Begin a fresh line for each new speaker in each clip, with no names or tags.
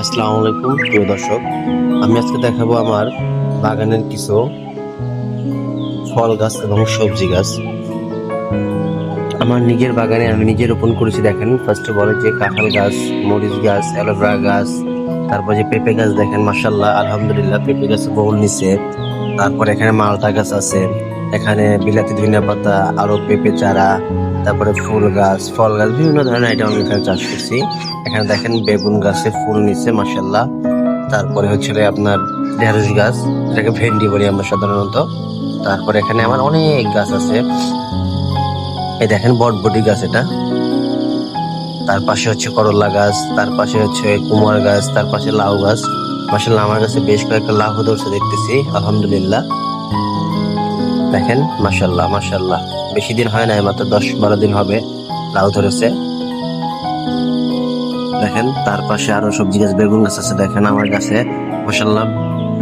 আসসালামু আলাইকুম, প্রিয় দর্শক। আমি আজকে দেখাবো আমার বাগানের কিছু ফল গাছ এবং সবজি গাছ। আমার নিজের বাগানে আমি নিজে রোপণ করেছি, দেখেন। ফার্স্ট অফ অল যে কাঁঠাল গাছ, মরিচ গাছ, অ্যালোভেরা গাছ, তারপর যে পেঁপে গাছ, দেখেন মাসাল্লাহ আলহামদুলিল্লাহ, পেঁপে গাছে বহুল নিচে। তারপর এখানে মালটা গাছ আছে। এখানে বিলাতি, ধনিয়া পাতা আরও পেঁপে, চারা, তারপরে ফুল গাছ, ফল গাছ, বিভিন্ন ধরনের আইটেম আমি এখানে চাষ করছি। এখানে দেখেন বেগুন গাছে ফুল নিচে মাসাল্লাহ তারপরে হচ্ছে আপনার ঢেঁড়স গাছ, এটাকে ভেন্ডি বলি আমরা সাধারণত। তারপরে এখানে আমার অনেক গাছ আছে। এই দেখেন বটবটি গাছ এটা। তার পাশে হচ্ছে করলা গাছ, তার পাশে হচ্ছে কুমার গাছ, তার পাশে লাউ গাছ। মাসাল্লাহ আমার কাছে বেশ কয়েকটা লাউ ধরছে, দেখতেছি, আলহামদুলিল্লাহ। দেখেন মাসাল্লাহ মাসাল্লাহ বেশি দিন হয় না মাত্র দশ বারো দিন হবে। লাউ ধরেছে। দেখেন, তার পাশে আরও সবজি গাছ, বেগুন গাছ আছে। দেখেন, আমার কাছে মাসাল্লাহ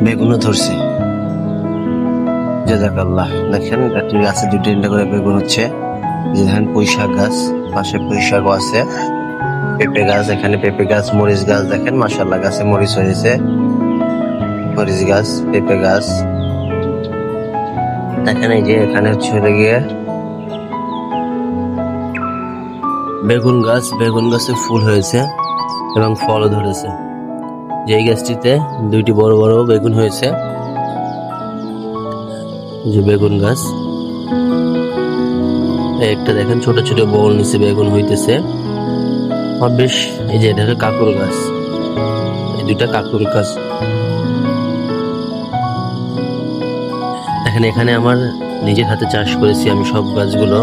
বেগুনও ধরছে। জাজাকাল্লাহ দেখেন, একটি গাছে দুই তিনটা করে বেগুন হচ্ছে। যে দেখেন, পুঁই শাক গাছ, পাশে পুঁই শাকও আছে। পেঁপে গাছ, এখানে পেঁপে গাছ, মরিচ গাছ। দেখেন মাসাল্লাহ গাছে মরিচ হয়েছে। মরিচ গাছ, পেঁপে গাছ। দেখেন এই যে এখানে হচ্ছে গিয়ে বেগুন গাছ, বেগুন গাছে ফুল হয়েছে এবং ফলও ধরেছে। যেই গাছটিতে দুইটি বড় বড় বেগুন হয়েছে যে বেগুন গাছ একটা দেখেন ছোট ছোট বল নিচে বেগুন হইতেছে। আর বেশ, এই যে এটা কাকুর গাছ, এই দুইটা কাকুর গাছ। দেখেন এখানে আমার নিজের হাতে চাষ করেছি আমি সব গাছগুলো।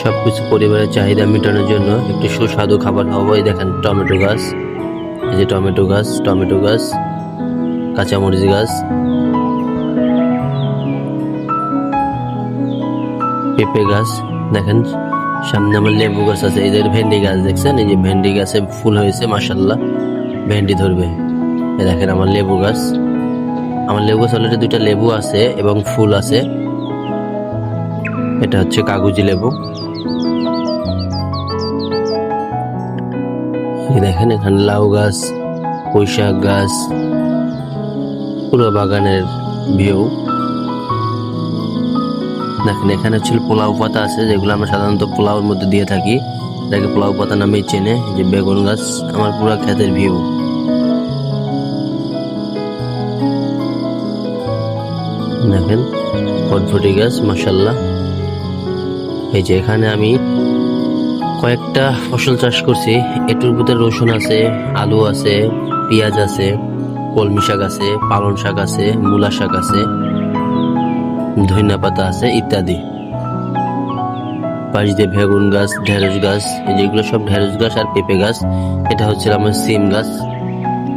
সবকিছু পরিবারের চাহিদা মেটানোর জন্য একটু সুস্বাদু খাবার খাব এই দেখেন, টমেটো গাছ। এই যে টমেটো গাছ টমেটো গাছ, কাঁচামরিচ গাছ। পেঁপে গাছ, দেখেন, সামনে আমার লেবু গাছ আছে। এদের ভেন্ডি গাছ, দেখছেন? এই যে ভেন্ডি গাছে ফুল হয়েছে মাসাল্লাহ ভেন্ডি ধরবে। দেখেন আমার লেবু গাছ। আমার লেবু গাছ অলরেডি দুইটা লেবু আছে এবং ফুল আছে। এটা হচ্ছে কাগজি লেবু। দেখেন, এখানে লাউ গাছ, পুঁইশাক গাছ পুরো বাগানের ভিউ। দেখেন, এখানে ছিল পোলাও পাতা আছে, যেগুলো আমরা সাধারণত পোলাওর মধ্যে দিয়ে থাকি। এটাকে পোলাও পাতা নামেই চেনে যে বেগুন গাছ, আমার পুরো ক্ষেতের ভিউ। দেখেন ফটফটি গাছ মাসাল্লাহ এই যে এখানে আমি কয়েকটা ফসল চাষ করছি। এটুর ভিতরে রসুন আছে, আলু আছে, পেঁয়াজ আছে, কলমি শাক আছে, পালং শাক আছে, মূলা শাক আছে, ধনিয়া পাতা আছে ইত্যাদি। পাশ দিয়ে বেগুন গাছ, ঢেঁড়স গাছ যেগুলো সব ঢেঁড়স গাছ আর পেঁপে গাছ। এটা হচ্ছে আমার সিম গাছ।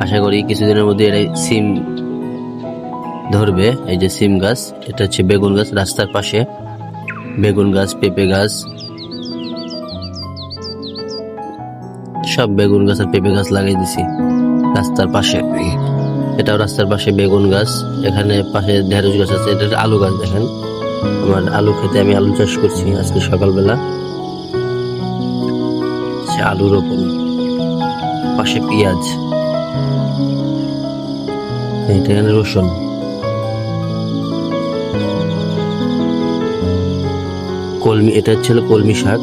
আশা করি কিছুদিনের মধ্যে এটা সিম ধরবে, এই যে সিম গাছ, এটা হচ্ছে বেগুন গাছ রাস্তার পাশে। বেগুন গাছ, পেঁপে গাছ, সব বেগুন গাছ আর পেঁপে গাছ লাগাই দিছি রাস্তার পাশে। এটাও রাস্তার পাশে বেগুন গাছ, এখানে পাশে ঢেঁড়স গাছ আছে, এটা আলু গাছ দেখেন। আমার আলু খেতে আমি আলু চাষ করছি আজকে সকালবেলা। সে আলু রোপণ। পাশে পেঁয়াজ। এখানে রসুন। কলমি, এটা ছিল কলমি শাক।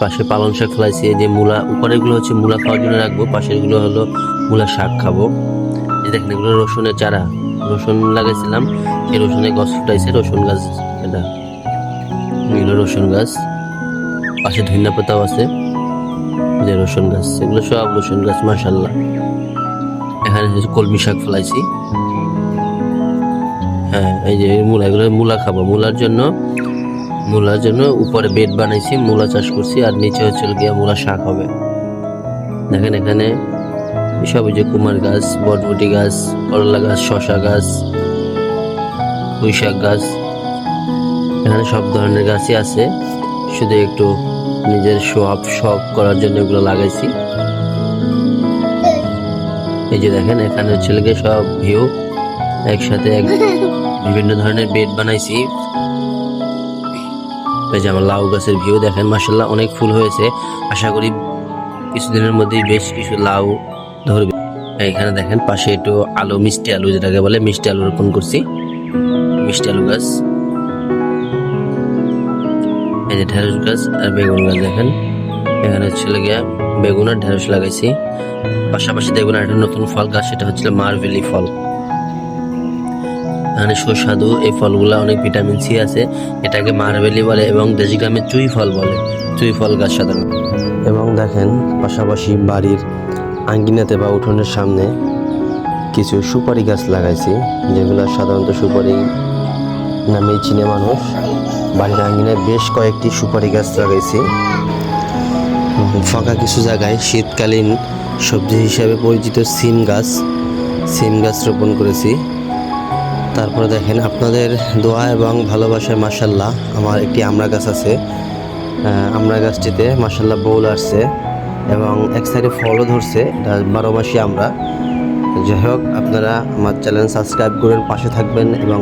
পাশে পালং শাক ফেলাইছি, এই যে মূলা উপরেরগুলো হচ্ছে মূলা খাওয়ার জন্য রাখব পাশেরগুলো হলো মূলা শাক খাব। এই দেখেন, এগুলো রসুনের চারা, রসুন লাগাইছিলাম এই রসুনের গাছ ফুটাইছে, রসুন গাছ, এটা, এগুলো রসুন গাছ। পাশে ধনিয়া পাতাও আছে যে রসুন গাছ, এগুলো সব রসুন গাছ মাসাল্লাহ এখানে হচ্ছে কলমি শাক ফেলাইছি। হ্যাঁ এই যে মূলা, এগুলো মূলা খাব। মূলার জন্য মূলার জন্য উপরে বেড বানাইছি মূলা চাষ করছি আর নিচে হচ্ছে গিয়ে মূলা শাক হবে। দেখেন এখানে সব যে কুমার গাছ বটবটি গাছ করলা গাছ শশা গাছ পুঁই শাক গাছ এখানে সব ধরনের গাছই আছে। শুধু একটু নিজের শখ শখ করার জন্য এগুলো লাগাইছি। এই যে দেখেন এখানে হচ্ছে সব ভিউ একসাথে এক বিভিন্ন ধরনের বেড বানাইছি। এই যে আমার লাউ গাছের ভিউ দেখেন মাসাল্লাহ অনেক ফুল হয়েছে। আশা করি কিছুদিনের মধ্যেই বেশ কিছু লাউ ধরবে। এখানে দেখেন, পাশে একটু আলু, মিষ্টি আলু যেটাকে বলে, মিষ্টি আলু রোপণ করছি। মিষ্টি আলু গাছ। এই যে ঢেঁড়স গাছ আর বেগুন গাছ দেখেন। এখানে হচ্ছিল গিয়া বেগুন আর ঢেঁড়স লাগাইছি। পাশাপাশি দেখবেন একটা নতুন ফল গাছ, সেটা হচ্ছিল মারভেলি ফল। এখানে সুস্বাদু এই ফলগুলো অনেক ভিটামিন সি আছে। এটাকে মারভেলি বলে এবং দেশি গ্রামে চুই ফল বলে। চুই ফল গাছ সাধারণত এবং দেখেন, পাশাপাশি বাড়ির আঙ্গিনাতে বা উঠোনের সামনে কিছু সুপারি গাছ লাগাইছি, যেগুলো সাধারণত সুপারি নামেই চিনে মানুষ। বাড়ির আঙ্গিনায় বেশ কয়েকটি সুপারি গাছ লাগাইছি। ফাঁকা কিছু জায়গায় শীতকালীন সবজি হিসাবে পরিচিত সিম গাছ। সিম গাছ রোপণ করেছি। তারপরে দেখেন আপনাদের দোয়া এবং ভালোবাসায় মাসাল্লাহ আমার একটি আমড়া গাছ আছে। আমরা আমড়া গাছটিতে মাসাল্লাহ বউল আসছে এবং এক সাইডে ফলও ধরছে, এটা বারো মাসি আমরা। যাই হোক, আপনারা আমার চ্যানেল সাবস্ক্রাইব করেন পাশে থাকবেন এবং